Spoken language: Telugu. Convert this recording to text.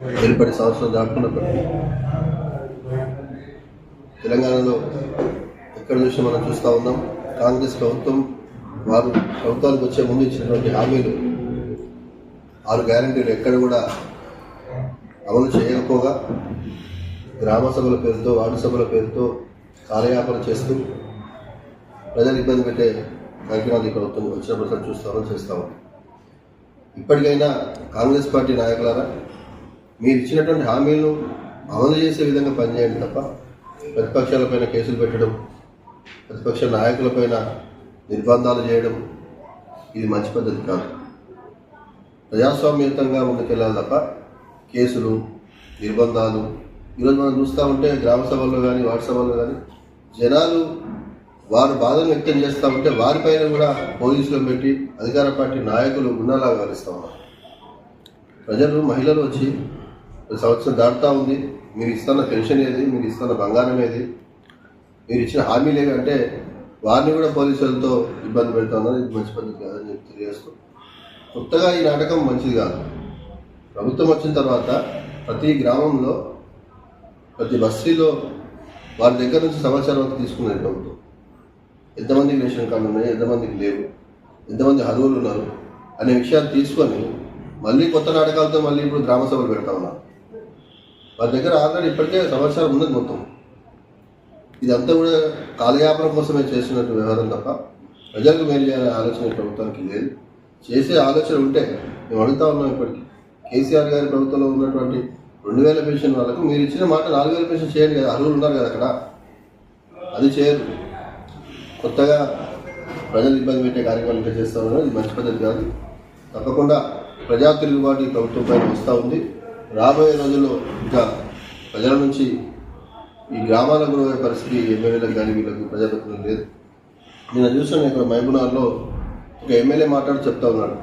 ఏర్పడి సంవత్సరం దాటుకున్నప్పటికీ తెలంగాణలో ఎక్కడ చూసినా మనం చూస్తూ ఉన్నాం. కాంగ్రెస్ ప్రభుత్వం వారు ప్రభుత్వానికి వచ్చే ముందు ఇచ్చినటువంటి హామీలు ఆరు గ్యారంటీలు ఎక్కడ కూడా అమలు చేయకపోగా గ్రామ సభల పేరుతో వార్డు సభల పేరుతో కాలయాపన చేస్తూ ప్రజలు ఇబ్బంది పెట్టే కార్యక్రమాలు ఈ ప్రభుత్వం వచ్చినప్పుడు చూస్తామని చేస్తాము ఇప్పటికైనా కాంగ్రెస్ పార్టీ నాయకులారా మీరు ఇచ్చినటువంటి హామీలను అమలు చేసే విధంగా పనిచేయండి తప్ప ప్రతిపక్షాలపైన కేసులు పెట్టడం ప్రతిపక్ష నాయకులపైన నిర్బంధాలు చేయడం ఇది మంచి పద్ధతి కాదు. ప్రజాస్వామ్యతంగా ముందుకెళ్ళాలి తప్ప కేసులు నిర్బంధాలు ఈరోజు మనం చూస్తూ ఉంటే గ్రామ సభల్లో కానీ వార్డు సభల్లో కానీ జనాలు వారు బాధను వ్యక్తం చేస్తూ ఉంటే వారిపైన కూడా పోలీసులు పెట్టి అధికార పార్టీ నాయకులు గుండాలాగా వ్యవహరిస్తూ ఉన్నారు. ప్రజలు మహిళలు వచ్చి సంవత్సరం దాటుతా ఉంది. మీరు ఇస్తున్న పెన్షన్ ఏది? మీరు ఇస్తున్న బంగారం ఏది? మీరు ఇచ్చిన హామీలు ఏవి? అంటే వారిని కూడా పోలీసులతో ఇబ్బంది పెడతా ఇది మంచి పద్ధతి కాదని చెప్పి తెలియజేస్తూ కొత్తగా ఈ నాటకం మంచిది కాదు. ప్రభుత్వం వచ్చిన తర్వాత ప్రతి గ్రామంలో ప్రతి బస్తీలో వారి దగ్గర నుంచి సమాచారం అంతా తీసుకున్నది ప్రభుత్వం. ఎంతమందికి రేషన్ కార్డు ఉన్నాయి? ఎంతమందికి లేవు? ఎంతమంది అర్హులు ఉన్నారు? అనే విషయాలు తీసుకొని మళ్ళీ కొత్త నాటకాలతో మళ్ళీ ఇప్పుడు గ్రామ సభలు పెడతా ఉన్నారు. వాళ్ళ దగ్గర ఆల్రెడీ ఇప్పటికే సమాచారం ఉన్నది మొత్తం. ఇదంతా కూడా కాలయాపన కోసమే చేసినట్టు వ్యవహారం తప్ప ప్రజలకు మేలు చేయాలనే ఆలోచన ప్రభుత్వానికి లేదు. చేసే ఆలోచన ఉంటే మేము అడుగుతా ఉన్నాం ఇప్పటికీ. కేసీఆర్ గారి ప్రభుత్వంలో ఉన్నటువంటి రెండు వేల పెన్షన్ వాళ్ళకు మీరు ఇచ్చిన మాట నాలుగు వేల పెన్షన్ చేయండి కదా అర్హులు ఉన్నారు కదా అక్కడ. అది చేయరు. కొత్తగా ప్రజలు ఇబ్బంది పెట్టే కార్యక్రమాలు ఇంకా చేస్తూ ఉన్నారు ఇది మంచి పద్ధతి కాదు. తప్పకుండా ప్రజా తిరుగుబాటు ఈ ప్రభుత్వం పైన వస్తూ ఉంది. రాబోయే రోజుల్లో ఇంకా ప్రజల నుంచి ఈ గ్రామాలకు పోయే పరిస్థితి ఎమ్మెల్యేలకు కానీ వీళ్ళకి ప్రజాప్రతినిధులు లేదు. నేను చూసాను ఇక్కడ మహబూబ్నగర్లో ఒక ఎమ్మెల్యే మాట్లాడి చెప్తా ఉన్నాడు.